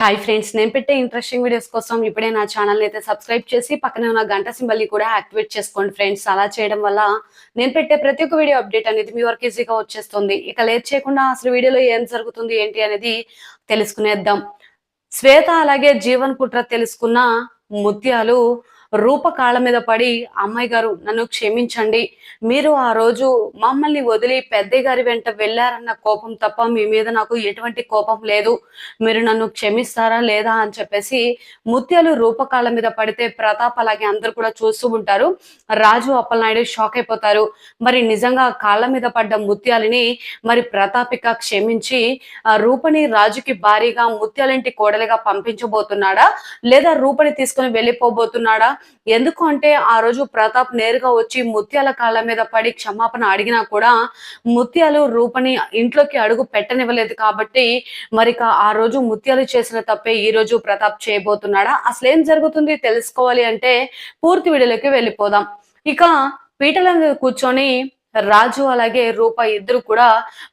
Hi friends నేను పెట్టే interesting videos కోసం ఇప్పుడే నా ఛానల్ అయితే సబ్స్క్రైబ్ చేసి పక్కనే ఉన్న గంట సింబల్ని కూడా యాక్టివేట్ చేసుకోండి ఫ్రెండ్స్ అలా చేయడం వల్ల నేను పెట్టే ప్రతి ఒక్క వీడియో అప్డేట్ అనేది మీ వరకు ఈజీగా వచ్చేస్తుంది. ఇక లేట్ చేయకుండా అసలు వీడియోలో ఏం జరుగుతుంది ఏంటి అనేది తెలుసుకునేద్దాం. శ్వేత అలాగే జీవన్ కుట్ర తెలుసుకున్న ముత్యాలు రూప కాళ్ళ మీద పడి అమ్మాయి గారు నన్ను క్షమించండి. మీరు ఆ రోజు మమ్మల్ని వదిలి పెద్దయ్య గారి వెంట వెళ్ళారన్న కోపం తప్ప మీ మీద నాకు ఎటువంటి కోపం లేదు. మీరు నన్ను క్షమిస్తారా లేదా అని చెప్పేసి ముత్యాలు రూప కాళ్ళ మీద పడితే ప్రతాప్ అలాగే అందరు కూడా చూస్తూ ఉంటారు. రాజు అప్పలనాయుడు షాక్ అయిపోతారు. మరి నిజంగా కాళ్ళ మీద పడ్డ ముత్యాలని మరి ప్రతాపిక క్షమించి ఆ రూపని రాజుకి భారీగా ముత్యాలింటి కోడలిగా పంపించబోతున్నాడా? లేదా రూపని తీసుకుని వెళ్ళిపోబోతున్నాడా? ఎందుకు అంటే ఆ రోజు ప్రతాప్ నేరుగా వచ్చి ముత్యాల కాళ్ళ మీద పడి క్షమాపణ అడిగినా కూడా ముత్యాలు రూపని ఇంట్లోకి అడుగు పెట్టనివ్వలేదు కాబట్టి మరి ఆ రోజు ముత్యాలు చేసిన తప్పే ఈ రోజు ప్రతాప్ చేయబోతున్నాడా? అసలు ఏం జరుగుతుంది తెలుసుకోవాలి అంటే పూర్తి వీడియోలోకి వెళ్ళిపోదాం. ఇక పీటల మీద కూర్చొని రాజు అలాగే రూప ఇద్దరు కూడా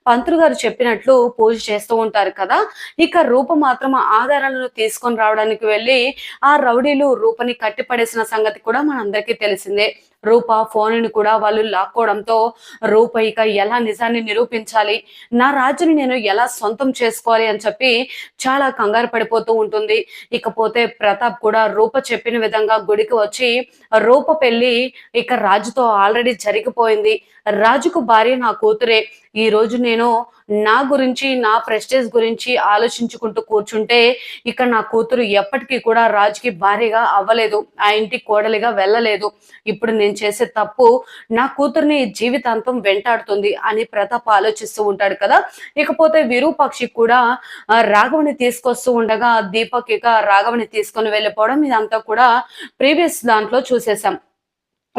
పంతులు గారు చెప్పినట్లు పూజ చేస్తూ ఉంటారు కదా. ఇక రూప మాత్రం ఆధారాలను తీసుకొని రావడానికి వెళ్ళి ఆ రౌడీలు రూపని కట్టిపడేసిన సంగతి కూడా మనందరికీ తెలిసిందే. రూప ఫోన్ని కూడా వాళ్ళు లాక్కోవడంతో రూప ఇక ఎలా నిజాన్ని నిరూపించాలి? నా రాజుని నేను ఎలా సొంతం చేసుకోవాలి? అని చెప్పి చాలా కంగారు పడిపోతూ ఉంటుంది. ఇకపోతే ప్రతాప్ కూడా రూప చెప్పిన విధంగా గుడికి వచ్చి రూప పెళ్ళి ఇక రాజుతో ఆల్రెడీ జరిగిపోయింది. రాజుకు భార్య నా కూతురే. ఈ రోజు నేను నా గురించి నా ప్రెస్టేజ్ గురించి ఆలోచించుకుంటూ కూర్చుంటే ఇక్కడ నా కూతురు ఎప్పటికీ కూడా రాజుకి భార్యగా అవ్వలేదు. ఆ ఇంటి కోడలిగా వెళ్ళలేదు. ఇప్పుడు నేను చేసే తప్పు నా కూతుర్ని జీవితాంతం వెంటాడుతుంది అని ప్రతాప్ ఆలోచిస్తూ ఉంటాడు కదా. ఇకపోతే విరూపాక్షి కూడా రాఘవని తీసుకొస్తూ ఉండగా దీపక్ ఇక రాఘవని తీసుకొని వెళ్ళిపోవడం ఇదంతా కూడా ప్రీవియస్ దాంట్లో చూసేసాం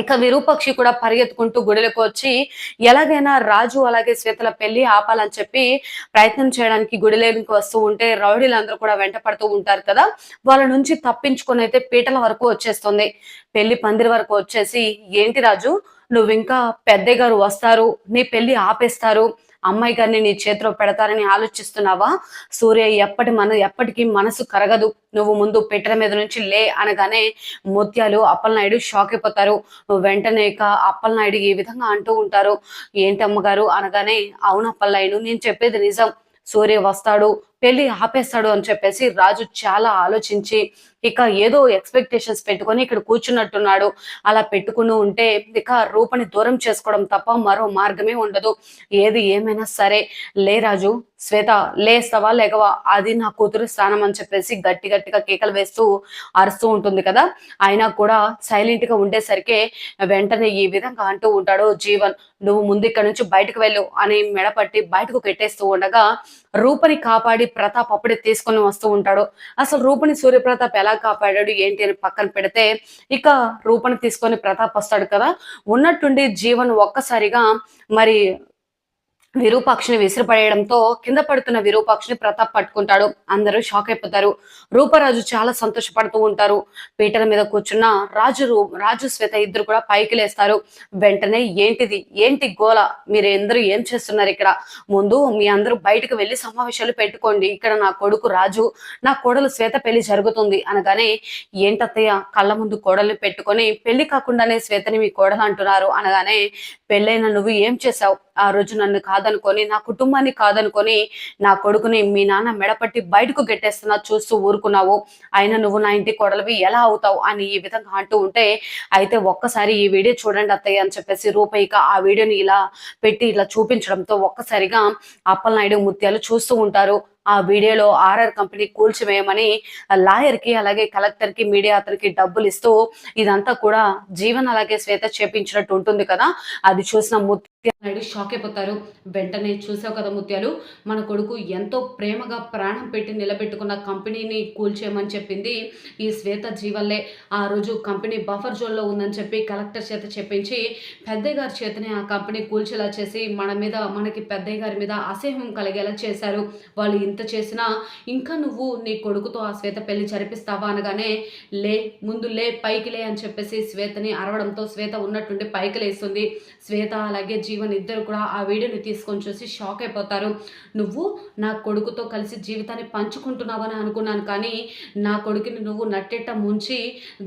ఇక విరూపక్షి కూడా పరిగెత్తుకుంటూ గుడిలోకి వచ్చి ఎలాగైనా రాజు అలాగే శ్వేతల పెళ్ళి ఆపాలని చెప్పి ప్రయత్నం చేయడానికి గుడిలోకి వస్తూ ఉంటే రౌడీలందరూ కూడా వెంట పడుతూ ఉంటారు కదా. వాళ్ళ నుంచి తప్పించుకొని అయితే పీటల వరకు వచ్చేస్తుంది. పెళ్ళి పందిరి వరకు వచ్చేసి ఏంటి రాజు నువ్వు ఇంకా పెద్దయ్య గారు వస్తారు నీ పెళ్ళి ఆపేస్తారు అమ్మాయి గారిని నీ చేతిలో పెడతారని ఆలోచిస్తున్నావా? సూర్య ఎప్పటి మన ఎప్పటికీ మనసు కరగదు. నువ్వు ముందు పెట్టెల మీద నుంచి లే అనగానే ముత్యాలు అప్పలనాయుడు షాక్ అయిపోతారు. వెంటనే ఇక అప్పలనాయుడు ఈ విధంగా అంటూ ఉంటారు. ఏంటి అమ్మగారు? అనగానే అవును అప్పలనాయుడు నేను చెప్పేది నిజం. సూర్య వస్తాడు పెళ్ళి ఆపేస్తాడు అని చెప్పేసి రాజు చాలా ఆలోచించి ఇక ఏదో ఎక్స్పెక్టేషన్స్ పెట్టుకొని ఇక్కడ కూర్చున్నట్టున్నాడు. అలా పెట్టుకుని ఉంటే ఇక రూపని దూరం చేసుకోవడం తప్ప మరో మార్గమే ఉండదు. ఏది ఏమైనా సరే లే రాజు శ్వేత లేస్తావా లేకవా అది నా కూతురు స్థానం అని చెప్పేసి గట్టి గట్టిగా కేకలు వేస్తూ అరుస్తూ ఉంటుంది కదా. అయినా కూడా సైలెంట్గా ఉండేసరికి వెంటనే ఈ విధంగా అంటూ ఉంటాడు జీవన్. నువ్వు ముందు ఇక్కడ నుంచి బయటకు వెళ్ళు అని మెడపట్టి బయటకు పెట్టేస్తూ ఉండగా రూపని కాపాడి ప్రతాప్ అప్పుడే తీసుకొని వస్తూ ఉంటాడు. అసలు రూపని సూర్యప్రతాప్ ఎలా కాపాడాడు ఏంటి అని పక్కన పెడితే ఇక రూపని తీసుకొని ప్రతాప్ వస్తాడు కదా. ఉన్నట్టుండి జీవన్ ఒక్కసారిగా మరి విరూపాక్షిని విసిరిపడేయడంతో కింద పడుతున్న విరూపాక్షిని ప్రతాప్ పట్టుకుంటాడు. అందరూ షాక్ అయిపోతారు. రూపరాజు చాలా సంతోషపడుతూ ఉంటారు. పీటల మీద కూర్చున్న రాజు రూ- రాజు శ్వేత ఇద్దరు కూడా పైకి లేస్తారు. వెంటనే ఏంటిది? ఏంటి గోల? మీరు అందరూ ఏం చేస్తున్నారు ఇక్కడ? ముందు మీ అందరూ బయటకు వెళ్ళి సమావేశాలు పెట్టుకోండి. ఇక్కడ నా కొడుకు రాజు నా కోడలు శ్వేత పెళ్ళి జరుగుతుంది అనగానే ఏంటత్తయ్య కళ్ళ ముందు కోడలు పెట్టుకొని పెళ్ళి కాకుండానే శ్వేతని మీ కోడలు అంటున్నారు. అనగానే పెళ్ళైన నువ్వు ఏం చేశావు? ఆ రోజు నన్ను కాదనుకొని నా కుటుంబాన్ని కాదనుకొని నా కొడుకుని మీ నాన్న మెడపట్టి బయటకు గెట్టేస్తున్నా చూస్తూ ఊరుకున్నావు. అయినా నువ్వు నా ఇంటి కొడలవి ఎలా అవుతావు అని ఈ విధంగా అంటూ ఉంటే అయితే ఒక్కసారి ఈ వీడియో చూడండి అత్తయ్య అని చెప్పేసి రూపయిక ఆ వీడియోని ఇలా పెట్టి ఇలా చూపించడంతో ఒక్కసారిగా అప్పలనాయుడు ముత్యాలు చూస్తూ ఉంటారు. ఆ వీడియోలో ఆర్ఆర్ కంపెనీ కూల్చివేయమని లాయర్కి అలాగే కలెక్టర్కి మీడియా అతనికి డబ్బులు ఇస్తూ ఇదంతా కూడా జీవన్ అలాగే శ్వేత చేపించినట్టు ఉంటుంది కదా. అది చూసిన నాయుడు షాక్ అయిపోతారు. వెంటనే చూసావు కదా ముత్యాలు? మన కొడుకు ఎంతో ప్రేమగా ప్రాణం పెట్టి నిలబెట్టుకున్న కంపెనీని కూల్చేయమని చెప్పింది. ఈ శ్వేత జీవల్లే. ఆ రోజు కంపెనీ బఫర్ జోన్లో ఉందని చెప్పి కలెక్టర్ చేత చెప్పించి పెద్దయ్య గారి చేతనే ఆ కంపెనీ కూల్చేలా చేసి మన మీద మనకి పెద్దయ్య గారి మీద అసహ్యం కలిగేలా చేశారు. వాళ్ళు ఇంత చేసినా ఇంకా నువ్వు నీ కొడుకుతో ఆ శ్వేత పెళ్ళి జరిపిస్తావా అనగానే లే ముందు లే పైకి లే అని చెప్పేసి శ్వేతని అరవడంతో శ్వేత ఉన్నట్టుండి పైకి లేస్తుంది. శ్వేత అలాగే జీవన్ ఇద్దరు కూడా ఆ వీడియోని తీసుకొని చూసి షాక్ అయిపోతారు. నువ్వు నా కొడుకుతో కలిసి జీవితాన్ని పంచుకుంటున్నావని అనుకున్నాను కానీ నా కొడుకుని నువ్వు నట్టేట ముంచి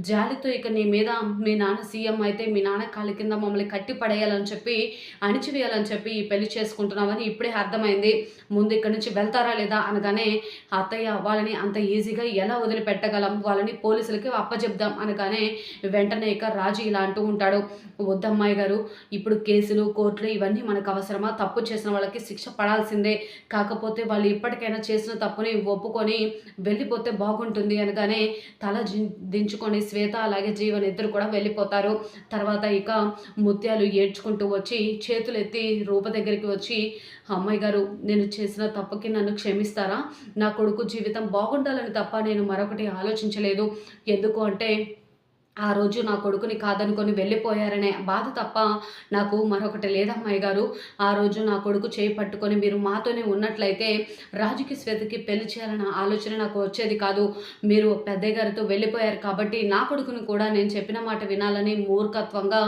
జాలితో ఇక నీ మీద మీ నాన్న సీఎం అయితే మీ నాన్న కాళ్ళ కింద మమ్మల్ని కట్టి పడేయాలని చెప్పి అణిచివేయాలని చెప్పి ఈ పెళ్ళి చేసుకుంటున్నావని ఇప్పుడే అర్థమైంది. ముందు ఇక్కడి నుంచి వెళ్తారా లేదా అనగానే అత్తయ్య వాళ్ళని అంత ఈజీగా ఎలా వదిలిపెట్టగలం? వాళ్ళని పోలీసులకి అప్పచెప్దాం అనగానే వెంటనే ఇక రాజు ఇలా అంటూ ఉంటాడు. వద్దమ్మాయి గారు ఇప్పుడు కేసులు కోర్టులు ఇవన్నీ మనకు అవసరమా? తప్పు చేసిన వాళ్ళకి శిక్ష పడాల్సిందే. కాకపోతే వాళ్ళు ఇప్పటికైనా చేసిన తప్పుని ఒప్పుకొని వెళ్ళిపోతే బాగుంటుంది అనగానే తల దించుకొని శ్వేత అలాగే జీవన్ ఇద్దరు కూడా వెళ్ళిపోతారు. తర్వాత ఇక ముత్యాలు ఏడ్చుకుంటూ వచ్చి చేతులు ఎత్తి రూప దగ్గరికి వచ్చి అమ్మాయి గారు నేను చేసిన తప్పుకి నన్ను క్షమిస్తారా? నా కొడుకు జీవితం బాగుండాలని తప్ప నేను మరొకటి ఆలోచించలేదు. ఎందుకు అంటే ఆ రోజు నా కొడుకుని కాదనుకొని వెళ్ళిపోయారనే బాధ తప్ప నాకు మరొకటి లేదమ్మాయి గారు ఆ రోజు నా కొడుకు చేయి పట్టుకొని మీరు మాతోనే ఉన్నట్లయితే రాజుకి శ్వేతకి పెళ్ళి చేయాలన్న ఆలోచన నాకు వచ్చేది కాదు. మీరు పెద్దయ్య గారితో వెళ్ళిపోయారు కాబట్టి నా కొడుకుని కూడా నేను చెప్పిన మాట వినాలని మూర్ఖత్వంగా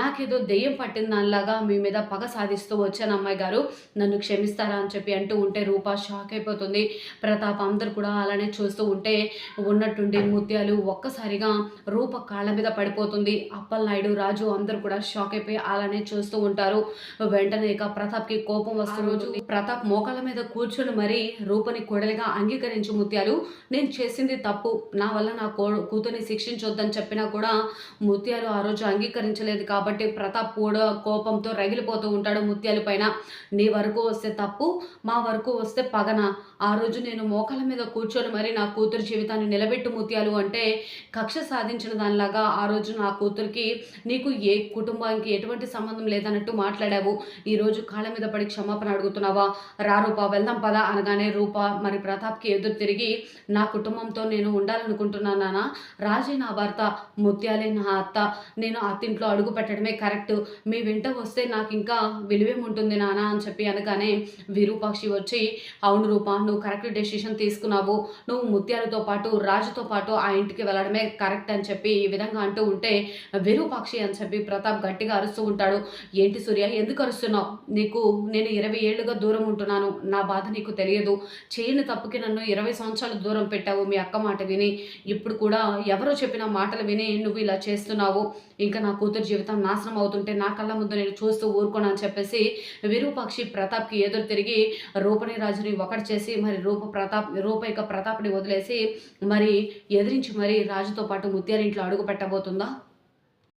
నాకేదో దెయ్యం పట్టిన దానిలాగా మీ మీద పగ సాధిస్తూ వచ్చాను అమ్మాయి గారు నన్ను క్షమిస్తారా అని చెప్పి అంటూ ఉంటే రూప షాక్ అయిపోతుంది. ప్రతాప్ అందరు కూడా అలానే చూస్తూ ఉంటే ఉన్నట్టుండి ముత్యాలు ఒక్కసారిగా రూప కాళ్ళ మీద పడిపోతుంది. అప్పలనాయుడు రాజు అందరు కూడా షాక్ అయిపోయి అలానే చూస్తూ ఉంటారు. వెంటనే ఇక ప్రతాప్కి కోపం వస్తూ రోజు ప్రతాప్ మోకాళ్ళ మీద కూర్చొని మరీ రూపని కొడలిగా అంగీకరించు ముత్యాలు నేను చేసింది తప్పు. నా వల్ల నా కో కూతుర్ని శిక్షించొద్దని చెప్పినా కూడా ముత్యాలు ఆ రోజు అంగీకరించలేదు కాబట్టి ప్రతాప్ కూడా కోపంతో రగిలిపోతూ ఉంటాడు ముత్యాల పైన. నీ వరకు వస్తే తప్పు మా వరకు వస్తే పగన. ఆ రోజు నేను మోకాళ్ళ మీద కూర్చొని మరి నా కూతురు జీవితాన్ని నిలబెట్టు ముత్యాలు అంటే కక్ష సాధించిన దానిలాగా ఆ రోజు నా కూతురికి నీకు ఏ కుటుంబానికి ఎటువంటి సంబంధం లేదన్నట్టు మాట్లాడావు. ఈ రోజు కాళ్ళ మీద పడి క్షమాపణ అడుగుతున్నావా? రా రూపా వెళ్దాం పదా అనగానే రూప మరి ప్రతాప్కి ఎదురు తిరిగి నా కుటుంబంతో నేను ఉండాలనుకుంటున్నాను నాన్న రాజే నా భర్త ముత్యాలే నా అత్త. నేను అత్తింట్లో అడుగు పెట్టడమే కరెక్ట్. మీ వెంట వస్తే నాకు ఇంకా విలువేముంటుంది నాన్న అని చెప్పి అనగానే విరూపాక్షి వచ్చి అవును రూప నువ్వు కరెక్ట్ డెసిషన్ తీసుకున్నావు. నువ్వు ముత్యాలతో పాటు రాజుతో పాటు ఆ ఇంటికి వెళ్ళడమే కరెక్ట్ అని చెప్పి ఈ విధంగా అంటూ ఉంటే విరూపాక్షి అని చెప్పి ప్రతాప్ గట్టిగా అరుస్తూ ఉంటాడు. ఏంటి సూర్య ఎందుకు అరుస్తున్నావు? నీకు నేను ఇరవై ఏళ్ళుగా దూరం ఉంటున్నాను. నా బాధ నీకు తెలియదు. చేయని తప్పుకి నన్ను ఇరవై సంవత్సరాలు దూరం పెట్టావు. మీ అక్క మాట విని ఇప్పుడు కూడా ఎవరో చెప్పిన మాటలు విని నువ్వు ఇలా చేస్తున్నావు. ఇంకా నా కూతురు జీవితం నాశనం అవుతుంటే నా కళ్ళ ముందు నేను చూస్తూ ఊరుకోను అని చెప్పేసి విరూపాక్షి ప్రతాప్కి ఎదురు తిరిగి రూపణి రాజుని ఒకటి చేసి మరి రూప ప్రతాప్ రూప ఇక ప్రతాప్ని వదిలేసి మరి ఎదిరించి మరి రాజుతో పాటు ముత్యారింట్లో అడుగు పెట్టబోతుందా